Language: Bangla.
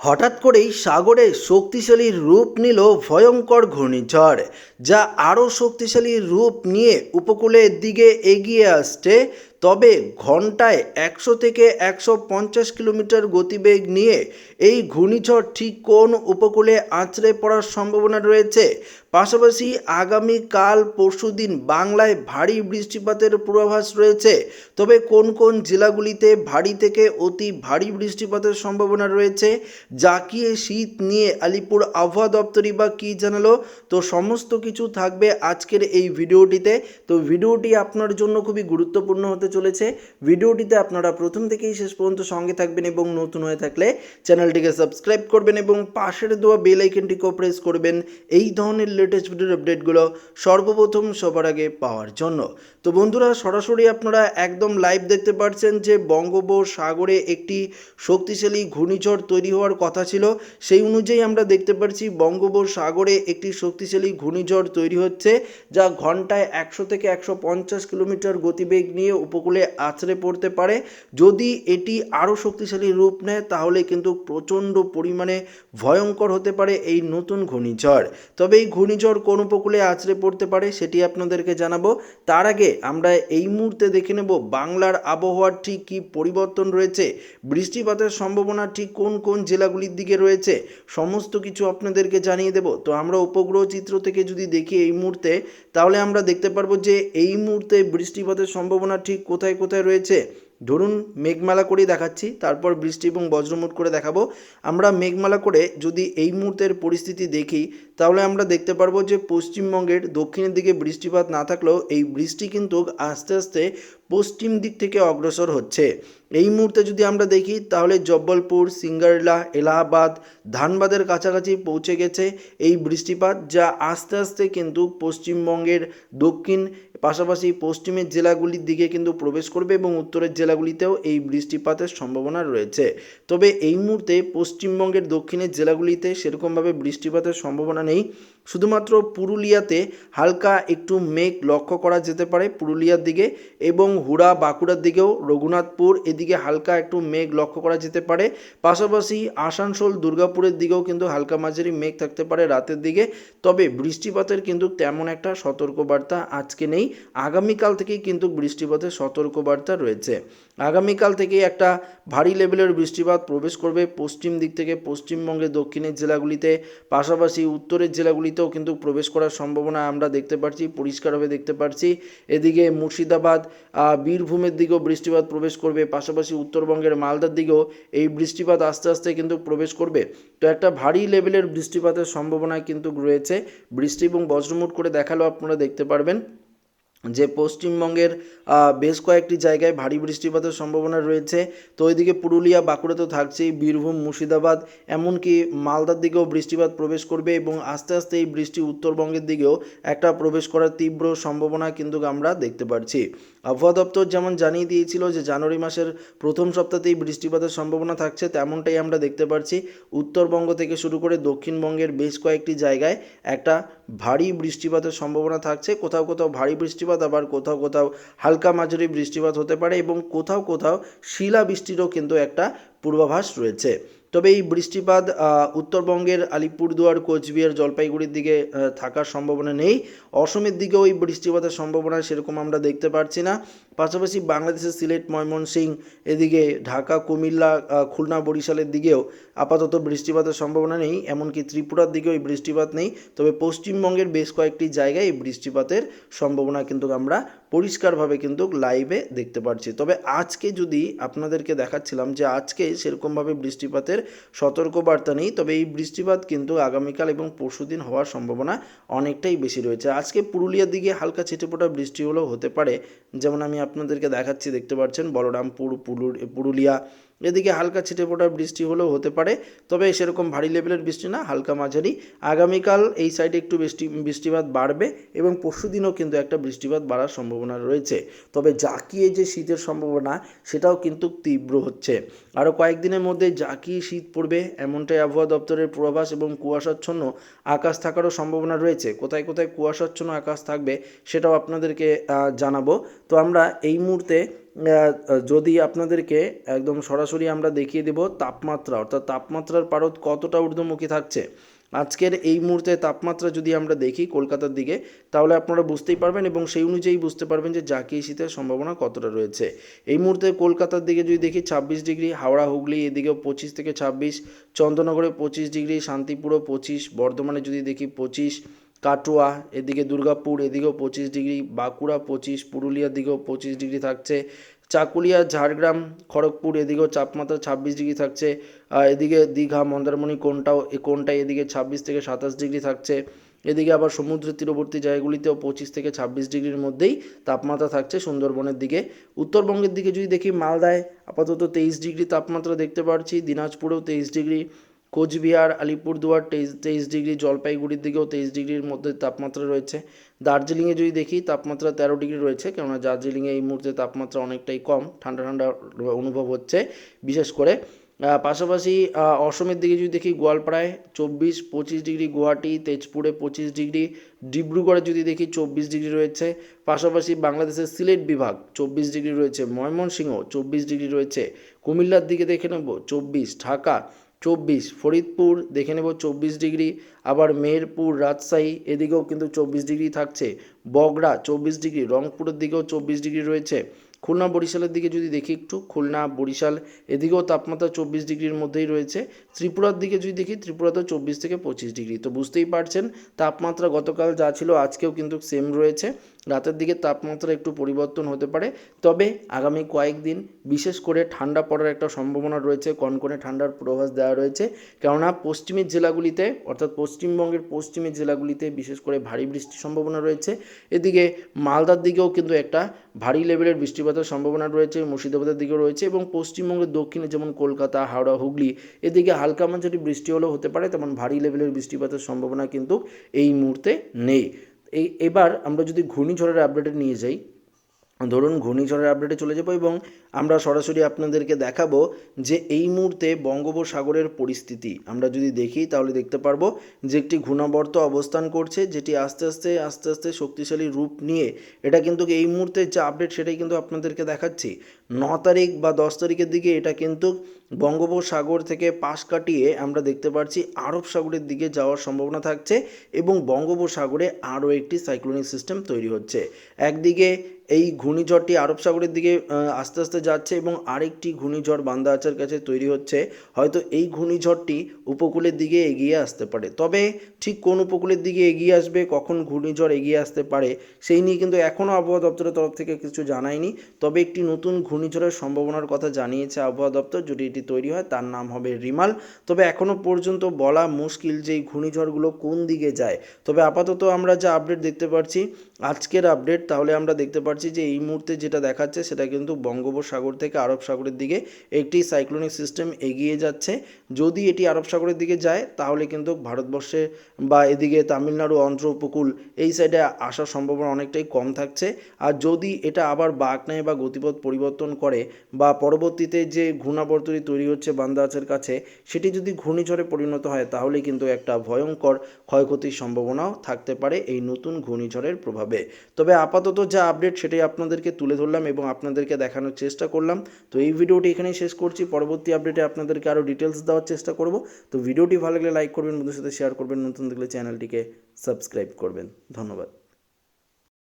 হঠাৎ করেই সাগরে শক্তিশালী রূপ নিল ভয়ঙ্কর ঘূর্ণিঝড়, যা আরও শক্তিশালী রূপ নিয়ে উপকূলের দিকে এগিয়ে আসছে। তবে ঘন্টায় একশো থেকে একশো পঞ্চাশ কিলোমিটার গতিবেগ নিয়ে এই ঘূর্ণিঝড় ঠিক কোন উপকূলে আঁচড়ে পড়ার সম্ভাবনা রয়েছে পাশাপাশি আগামীকাল পরশুদিন বাংলায় ভারী বৃষ্টিপাতের পূর্বাভাস রয়েছে। তবে কোন কোন জেলাগুলিতে ভারী থেকে অতি ভারী বৃষ্টিপাতের সম্ভাবনা রয়েছে জাকিয়ে শীত নিয়ে আলিপুর আবহাওয়া দপ্তরই বা কী জানালো, তো সমস্ত কিছু থাকবে আজকের এই ভিডিওটিতে। তো ভিডিওটি আপনার জন্য খুবই গুরুত্বপূর্ণ হতে চলেছে। ভিডিওটিতে আপনারা প্রথম থেকেই শেষ পর্যন্ত সঙ্গে থাকবেন এবং নতুন হয়ে থাকলে চ্যানেলটিকে সাবস্ক্রাইব করবেন এবং পাশের দেওয়া বেল আইকনটিকেও প্রেস করবেন। এই ধরনের লেটেস্ট ভিডিওর আপডেটগুলো সর্বপ্রথম সবার আগে পাওয়ার জন্য। তো বন্ধুরা, সরাসরি আপনারা একদম লাইভ দেখতে পাচ্ছেন যে বঙ্গোপসাগরে একটি শক্তিশালী ঘূর্ণিঝড় তৈরি হওয়ার কথা ছিল। সেই অনুযায়ী আমরা দেখতে পাচ্ছি বঙ্গোপসাগরে একটি শক্তিশালী ঘূর্ণিঝড় তৈরি হচ্ছে, যা ঘন্টায় একশো থেকে একশো পঞ্চাশ কিলোমিটার গতিবেগ নিয়ে উপকূলে আছড়ে পড়তে পারে। যদি এটি আরও শক্তিশালী রূপ নেয়, তাহলে কিন্তু প্রচণ্ড পরিমাণে ভয়ঙ্কর হতে পারে এই নতুন ঘূর্ণিঝড়। তবে এই ঘূর্ণিঝড় কোন উপকূলে আছড়ে পড়তে পারে সেটি আপনাদেরকে জানাব। তার আগে আমরা এই মুহূর্তে দেখে নেব বাংলার আবহাওয়ার ঠিক কী পরিবর্তন রয়েছে, বৃষ্টিপাতের সম্ভাবনা ঠিক কোন কোন জেলাগুলির দিকে রয়েছে, সমস্ত কিছু আপনাদেরকে জানিয়ে দেব। তো আমরা উপগ্রহ চিত্র থেকে যদি দেখি এই মুহূর্তে, তাহলে আমরা দেখতে পারব যে এই মুহূর্তে বৃষ্টিপাতের সম্ভাবনা ঠিক কোথায় কোথায় রয়েছে। ধরুন মেঘমালা করেই দেখাচ্ছি, তারপর বৃষ্টি এবং বজ্রমুট করে দেখাবো। আমরা মেঘমালা করে যদি এই মুহূর্তের পরিস্থিতি দেখি, তাহলে আমরা দেখতে পারব যে পশ্চিমবঙ্গের দক্ষিণের দিকে বৃষ্টিপাত না থাকলেও এই বৃষ্টি কিন্তু আস্তে আস্তে পশ্চিম দিক থেকে অগ্রসর হচ্ছে। এই মুহূর্তে যদি আমরা দেখি, তাহলে জব্বলপুর, সিঙ্গারলা, এলাহাবাদ, ধানবাদের কাছাকাছি পৌঁছে গেছে এই বৃষ্টিপাত, যা আস্তে আস্তে কিন্তু পশ্চিমবঙ্গের দক্ষিণ, পাশাপাশি পশ্চিমের জেলাগুলির দিকে কিন্তু প্রবেশ করবে এবং উত্তরের জেলাগুলিতেও এই বৃষ্টিপাতের সম্ভাবনা রয়েছে। তবে এই মুহূর্তে পশ্চিমবঙ্গের দক্ষিণের জেলাগুলিতে সেরকমভাবে বৃষ্টিপাতের সম্ভাবনা নেই। শুধুমাত্র পুরুলিয়াতে হালকা একটু মেঘ লক্ষ্য করা যেতে পারে পুরুলিয়ার দিকে এবং হুড়া বাঁকুড়ার দিকেও রঘুনাথপুর এদিকে হালকা একটু মেঘ লক্ষ্য করা যেতে পারে। পাশাপাশি আসানসোল, দুর্গাপুরের দিকেও কিন্তু হালকা মাঝারি মেঘ থাকতে পারে রাতের দিকে। তবে বৃষ্টিপাতের কিন্তু তেমন একটা সতর্কবার্তা আজকে নেই। আগামীকাল থেকেই কিন্তু বৃষ্টিপাতের সতর্কবার্তা রয়েছে। আগামীকাল থেকেই একটা ভারী লেভেলের বৃষ্টিপাত প্রবেশ করবে পশ্চিম দিক থেকে। পশ্চিমবঙ্গের দক্ষিণের জেলাগুলিতে, পাশাপাশি উত্তরের জেলাগুলিতেও কিন্তু প্রবেশ করার সম্ভাবনা আমরা দেখতে পাচ্ছি পরিষ্কারভাবে দেখতে পাচ্ছি এদিকে মুর্শিদাবাদ বীরভূমের দিকেও বৃষ্টিপাত প্রবেশ করবে, পাশাপাশি উত্তরবঙ্গের মালদার দিকেও এই বৃষ্টিপাত আস্তে আস্তে কিন্তু প্রবেশ করবে। তো একটা ভারী লেভেলের বৃষ্টিপাতের সম্ভাবনা কিন্তু রয়েছে। বৃষ্টি এবং বজ্রমুট করে দেখালেও আপনারা দেখতে পারবেন। যে পশ্চিমবঙ্গের বেশ কয়েকটি জায়গায় ভারী বৃষ্টিপাতের সম্ভাবনা রয়েছে। তো ওইদিকে পুরুলিয়া, বাঁকুড়া তো থাকছেই, বীরভূম, মুর্শিদাবাদ, এমনকি মালদার দিকেও বৃষ্টিপাত প্রবেশ করবে এবং আস্তে আস্তে এই বৃষ্টি উত্তরবঙ্গের দিকেও একটা প্রবেশ করার তীব্র সম্ভাবনা কিন্তু আমরা দেখতে পাচ্ছি আবহাওয়া দপ্তর যেমন জানিয়ে দিয়েছিল যে জানুয়ারি মাসের প্রথম সপ্তাহতেই বৃষ্টিপাতের সম্ভাবনা থাকছে, তেমনটাই আমরা দেখতে পাচ্ছি উত্তরবঙ্গ থেকে শুরু করে দক্ষিণবঙ্গের বেশ কয়েকটি জায়গায় একটা ভারী বৃষ্টিপাতের সম্ভাবনা থাকছে। কোথাও কোথাও ভারী বৃষ্টিপাত, আবার কোথাও কোথাও হালকা মাঝারি বৃষ্টিপাত হতে পারে এবং কোথাও কোথাও শিলা বৃষ্টিরও কিন্তু একটা পূর্বাভাস রয়েছে। তবে এই বৃষ্টিপাত উত্তরবঙ্গের আলিপুরদুয়ার, কোচবিহার, জলপাইগুড়ির দিকে থাকার সম্ভাবনা নেই। অসমের দিকেও এই বৃষ্টিপাতের সম্ভাবনা সেরকম আমরা দেখতে পাচ্ছি না। পাশাপাশি বাংলাদেশের সিলেট, ময়মনসিংহ, এদিকে ঢাকা, কুমিল্লা খুলনা, বরিশালের দিকেও আপাতত বৃষ্টিপাতের সম্ভাবনা নেই। এমনকি ত্রিপুরার দিকেও এই বৃষ্টিপাত নেই। তবে পশ্চিমবঙ্গের বেশ কয়েকটি জায়গায় এই বৃষ্টিপাতের সম্ভাবনা কিন্তু আমরা পরিষ্কারভাবে কিন্তু লাইভে দেখতে পাচ্ছি তবে আজকে যদি আপনাদেরকে দেখাচ্ছিলাম যে আজকে সেরকমভাবে বৃষ্টিপাতের সতর্কবার্তা নেই, তবে এই বৃষ্টিপাত কিন্তু আগামীকাল এবং পরশুদিন হওয়ার সম্ভাবনা অনেকটাই বেশি রয়েছে। আজকে পুরুলিয়ার দিকে হালকা ছিটেপোটা বৃষ্টি হলেও হতে পারে, যেমন আমি আপনাদেরকে দেখাচ্ছি, দেখতে পাচ্ছেন, বলরামপুর পুরু- পুরুলিয়া এদিকে হালকা ছিটেফোঁটা বৃষ্টি হলেও হতে পারে, তবে সেরকম ভারী লেভেলের বৃষ্টি না, হালকা মাঝারি। আগামীকাল এই সাইডে একটু বৃষ্টি, বৃষ্টিপাত বাড়বে এবং পরশুদিনও কিন্তু একটা বৃষ্টিপাত বাড়ার সম্ভাবনা রয়েছে। তবে জাকিয়ে যে শীতের সম্ভাবনা, সেটাও কিন্তু তীব্র হচ্ছে। আরও কয়েকদিনের মধ্যে জাকিয়ে শীত পড়বে, এমনটাই আবহাওয়া দপ্তরের পূর্বাভাস এবং কুয়াশাচ্ছন্ন আকাশ থাকারও সম্ভাবনা রয়েছে। কোথায় কোথায় কুয়াশাচ্ছন্ন আকাশ থাকবে, সেটাও আপনাদেরকে জানাব। তো আমরা এই মুহূর্তে যদি আপনাদেরকে একদম সরাসরি আমরা দেখিয়ে দেব তাপমাত্রা, অর্থাৎ তাপমাত্রার পারদ কতটা ঊর্ধ্বমুখী থাকছে। আজকের এই মুহূর্তে তাপমাত্রা যদি আমরা দেখি কলকাতার দিকে, তাহলে আপনারা বুঝতেই পারবেন এবং সেই অনুযায়ী বুঝতে পারবেন যে জাকিয়ে শীতের সম্ভাবনা কতটা রয়েছে। এই মুহূর্তে কলকাতার দিকে যদি দেখি ছাব্বিশ ডিগ্রি, হাওড়া, হুগলি, এদিকেও পঁচিশ থেকে ছাব্বিশ, চন্দ্রনগরে পঁচিশ ডিগ্রি, শান্তিপুরও পঁচিশ, বর্ধমানে যদি দেখি পঁচিশ কাটোয়া, এদিকে দুর্গাপুর, এদিকেও পঁচিশ ডিগ্রি, বাঁকুড়া পঁচিশ পুরুলিয়ার দিকেও পঁচিশ ডিগ্রি থাকছে। চাকুলিয়া, ঝাড়গ্রাম, খড়গপুর, এদিকেও তাপমাত্রা ছাব্বিশ ডিগ্রি থাকছে। এদিকে দীঘা, মন্দারমণি কোনটাও কোনটায় এদিকে ছাব্বিশ থেকে সাতাশ ডিগ্রি থাকছে। এদিকে আবার সমুদ্রের তীরবর্তী জায়গাগুলিতেও পঁচিশ থেকে ছাব্বিশ ডিগ্রির মধ্যেই তাপমাত্রা থাকছে সুন্দরবনের দিকে। উত্তরবঙ্গের দিকে যদি দেখি মালদায় আপাতত তেইশ ডিগ্রি তাপমাত্রা দেখতে পাচ্ছি দিনাজপুরেও তেইশ ডিগ্রি কোচবিহার, আলিপুরদুয়ার, তেইশ তেইশ ডিগ্রি, জলপাইগুড়ির দিকেও তেইশ ডিগ্রির মধ্যে তাপমাত্রা রয়েছে। দার্জিলিংয়ে যদি দেখি, তাপমাত্রা তেরো ডিগ্রি রয়েছে, কেননা দার্জিলিংয়ে এই মুহূর্তে তাপমাত্রা অনেকটাই কম, ঠান্ডা ঠান্ডা অনুভব হচ্ছে, বিশেষ করে পাশাপাশি অসমের দিকে যদি দেখি, গোয়ালপাড়ায় চব্বিশ, পঁচিশ ডিগ্রি, গুয়াহাটি, তেজপুরে পঁচিশ ডিগ্রি, ডিব্রুগড়ে যদি দেখি, চব্বিশ ডিগ্রি রয়েছে, পাশাপাশি বাংলাদেশের সিলেট বিভাগ চব্বিশ ডিগ্রি রয়েছে, ময়মনসিংহ চব্বিশ ডিগ্রি রয়েছে, কুমিল্লার দিকে দেখে নেব, চব্বিশ, ঢাকা চব্বিশ, ফরিদপুর দেখে নেব চব্বিশ ডিগ্রি, আবার মেহেরপুর, রাজশাহী, এদিকেও কিন্তু চব্বিশ ডিগ্রি থাকছে। বগড়া চব্বিশ ডিগ্রি, রংপুরের দিকেও চব্বিশ ডিগ্রি রয়েছে। খুলনা, বরিশালের দিকে যদি দেখি একটু, খুলনা, বরিশাল, এদিকেও তাপমাত্রা চব্বিশ ডিগ্রির মধ্যেই রয়েছে। ত্রিপুরার দিকে যদি দেখি, ত্রিপুরাতেও চব্বিশ থেকে পঁচিশ ডিগ্রি। তো বুঝতেই পারছেন, তাপমাত্রা গতকাল যা ছিল, আজকেও কিন্তু সেম রয়েছে। রাতের দিকে তাপমাত্রা একটু পরিবর্তন হতে পারে। তবে আগামী কয়েকদিন বিশেষ করে ঠান্ডা পড়ার একটা সম্ভাবনা রয়েছে, কনকনে ঠান্ডার পূর্বাভাস দেওয়া রয়েছে। কেননা পশ্চিমের জেলাগুলিতে, অর্থাৎ পশ্চিমবঙ্গের পশ্চিমের জেলাগুলিতে বিশেষ করে ভারী বৃষ্টির সম্ভাবনা রয়েছে। এদিকে মালদার দিকেও কিন্তু একটা ভারী লেভেলের বৃষ্টিপাতের সম্ভাবনা রয়েছে, মুর্শিদাবাদের দিকেও রয়েছে এবং পশ্চিমবঙ্গের দক্ষিণে যেমন কলকাতা, হাওড়া, হুগলি, এদিকে হালকা মাঝারি বৃষ্টি হলেও হতে পারে, তেমন ভারী লেভেলের বৃষ্টিপাতের সম্ভাবনা কিন্তু এই মুহূর্তে নেই। এই, এবার আমরা যদি ঘূর্ণিঝড়ের আপডেটে নিয়ে যাই, ধরুন ঘূর্ণিঝড়ের আপডেটে চলে যাব এবং আমরা সরাসরি আপনাদেরকে দেখাবো যে এই মুহূর্তে বঙ্গোপসাগরের পরিস্থিতি। আমরা যদি দেখি তাহলে দেখতে পারব যে একটি ঘূর্ণাবর্ত অবস্থান করছে, যেটি আস্তে আস্তে আস্তে আস্তে শক্তিশালী রূপ নিয়ে। এটা কিন্তু এই মুহূর্তে যে আপডেট সেটাই কিন্তু আপনাদেরকে দেখাচ্ছি। ন তারিখ বা দশ তারিখের দিকে এটা কিন্তু বঙ্গোপসাগর থেকে পাশ কাটিয়ে আমরা দেখতে পাচ্ছি আরব সাগরের দিকে যাওয়ার সম্ভাবনা থাকছে এবং বঙ্গোপসাগরে আরও একটি সাইক্লোনিক সিস্টেম তৈরি হচ্ছে। একদিকে এই ঘূর্ণিঝড়টি আরব সাগরের দিকে আস্তে আস্তে যাচ্ছে এবং আরেকটি ঘূর্ণিঝড় বান্দা আচার কাছে তৈরি হচ্ছে। হয়তো এই ঘূর্ণিঝড়টি উপকূলের দিকে এগিয়ে আসতে পারে। তবে ঠিক কোন উপকূলের দিকে এগিয়ে আসবে, কখন ঘূর্ণিঝড় এগিয়ে আসতে পারে, সেই নিয়ে কিন্তু এখনও আবহাওয়া দপ্তরের তরফ থেকে কিছু জানায়নি। তবে একটি নতুন ঘূর্ণিঝড়ের সম্ভাবনার কথা জানিয়েছে আবহাওয়া দপ্তর। যদি এটি তৈরি হয়, তার নাম হবে রিমাল। তবে এখনও পর্যন্ত বলা মুশকিল যে এই ঘূর্ণিঝড়গুলো কোন দিকে যায়। তবে আপাতত আমরা যা আপডেট দেখতে পাচ্ছি আজকের আপডেট তাহলে আমরা দেখতে পাচ্ছি যে এই মুহূর্তে যেটা দেখাচ্ছে, সেটা কিন্তু বঙ্গোপসাগর থেকে আরব সাগরের দিকে একটি সাইক্লোনিক সিস্টেম এগিয়ে যাচ্ছে। যদি এটি আরব সাগরের দিকে যায়, তাহলে কিন্তু ভারতবর্ষে বা এদিকে তামিলনাড়ু অন্ধ্র উপকূল এই সাইডে আসার সম্ভাবনা অনেকটাই কম থাকছে। আর যদি এটা আবার বাঁক নেয় বা গতিপথ পরিবর্তন করে বা পরবর্তীতে যে ঘূর্ণাবর্তনী তৈরি হচ্ছে বান্দাচের কাছে, সেটি যদি ঘূর্ণিঝড়ে পরিণত হয়, তাহলে কিন্তু একটা ভয়ঙ্কর ক্ষয়ক্ষতির সম্ভাবনাও থাকতে পারে এই নতুন ঘূর্ণিঝড়ের প্রভাবে। তবে আপাতত যা আপডেট সেটাই আপনাদেরকে তুলে ধরলাম এবং আপনাদেরকে দেখানোর চেষ্টা করলাম। তো এই ভিডিওটি এখানেই শেষ করছি। পরবর্তী আপডেটে আপনাদেরকে আরও ডিটেলস দেওয়ার চেষ্টা করব। তো ভিডিওটি ভালো লাগলে লাইক করবেন বন্ধুর সাথে শেয়ার করবেন, নতুন দেখলে চ্যানেলটিকে সাবস্ক্রাইব করবেন। ধন্যবাদ।